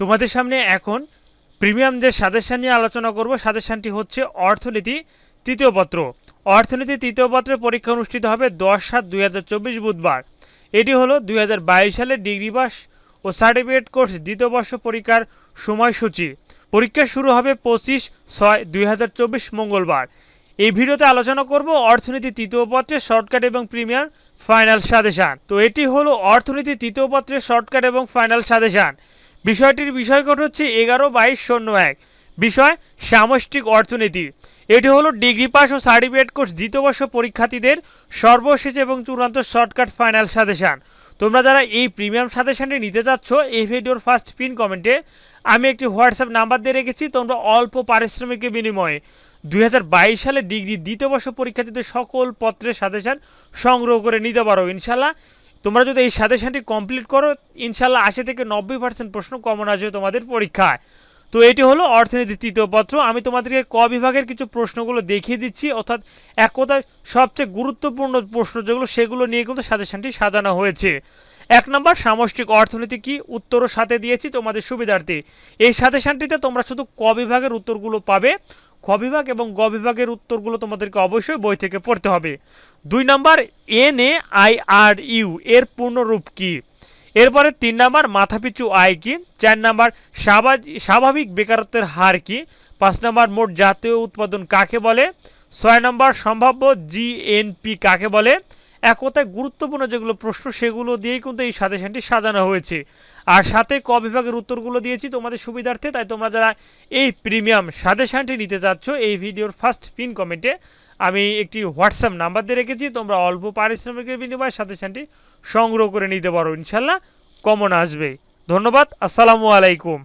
তোমাদের সামনে এখন প্রিমিয়াম যে সাজেশন নিয়ে আলোচনা করব। সাজেশনটি হচ্ছে অর্থনীতি তৃতীয় পত্র। অর্থনীতি তৃতীয় পত্রের পরীক্ষা অনুষ্ঠিত হবে দশ সাত দুই বুধবার। এটি হলো দুই সালের ডিগ্রি পাস ও সার্টিফিকেট কোর্স দ্বিতীয় বর্ষ পরীক্ষার সময়সূচি। পরীক্ষা শুরু হবে পঁচিশ ছয় দুই মঙ্গলবার। এই ভিডিওতে আলোচনা করব অর্থনীতি তৃতীয় পত্রের শর্টকাট এবং প্রিমিয়ার ফাইনাল সাজেশান। তো এটি হলো অর্থনীতি তৃতীয় পত্রের শর্টকাট এবং ফাইনাল সাজেশান। বিষয়টির বিষয়কট হচ্ছে এগারো বাইশ শূন্য এক। বিষয়, সামষ্টিক অর্থনীতি। এটি হলো ডিগ্রি পাস ও সার্টিফিকেট কোর্স দ্বিতীয় বর্ষ পরীক্ষার্থীদের সর্বশেষ এবং চূড়ান্ত শর্টকাট ফাইনাল সাজেশান। তোমরা যারা এই প্রিমিয়াম সাজেশনটি নিতে চাচ্ছ, এই ভিডিওর ফার্স্ট পিন কমেন্টে আমি একটি হোয়াটসঅ্যাপ নাম্বার দিয়ে রেখেছি, তোমরা অল্প পারিশ্রমিকের বিনিময়ে দুই হাজার বাইশ সালে ডিগ্রি দ্বিতীয় বর্ষ পরীক্ষার্থীদের সকল পত্রের সাজেশন সংগ্রহ করে নিতে পারো। ইনশাল্লাহ তোমরা যদি এই সাজেশনটি কমপ্লিট করো ইনশাল্লাহ আশি থেকে নব্বই পার্সেন্ট প্রশ্ন কমন আসবে তোমাদের পরীক্ষায়। তো এটি হলো অর্থনীতি তৃতীয় পত্র। আমি তোমাদেরকে ক বিভাগের কিছু প্রশ্নগুলো দেখিয়ে দিচ্ছি, অর্থাৎ এক কথায় সবচেয়ে গুরুত্বপূর্ণ প্রশ্ন যেগুলো, সেগুলো নিয়ে কিন্তু সাজেশনটি সাজানো হয়েছে। এক নম্বর, সামষ্টিক অর্থনীতি কি? উত্তরও সাথে দিয়েছি তোমাদের সুবিধার্থে। এই সাজেশনটিতে তোমরা শুধু ক বিভাগের উত্তরগুলো পাবে। খ বিভাগ এবং গ বিভাগের উত্তরগুলো তোমাদেরকে অবশ্যই বই থেকে পড়তে হবে। দুই number, N A I R U, এর পূর্ণরূপ কি? এরপরে তিন নাম্বার, মাথাপিছু আয় কি? চার নাম্বার স্বাভাবিক বেকারত্বের হার কি? পাঁচ নাম্বার, মোট জাতীয় উৎপাদন কাকে বলে? ছয় নম্বর, সম্ভাব্য জিএনপি কাকে বলে? এক কথায় গুরুত্বপূর্ণ যেগুলো প্রশ্ন, সেগুলো দিয়েই কিন্তু এই সাজেশনটি সাজানো হয়েছে। আর সাথে ক বিভাগের উত্তরগুলো দিয়েছি তোমাদের সুবিধার্থে, তাই তোমরা যারা এই প্রিমিয়াম সাজেশনটি নিতে চাচ্ছ এই ভিডিওর ফার্স্ট পিন কমেন্টে আমি একটি হোয়াটসঅ্যাপ নাম্বার দিয়ে রেখেছি, তোমরা অল্প পারিশ্রমিকের বিনিময়ে সাজেশনটি সংগ্রহ করে নিতে পারো ইনশাল্লাহ কমন আসবে। ধন্যবাদ, আসসালামু আলাইকুম।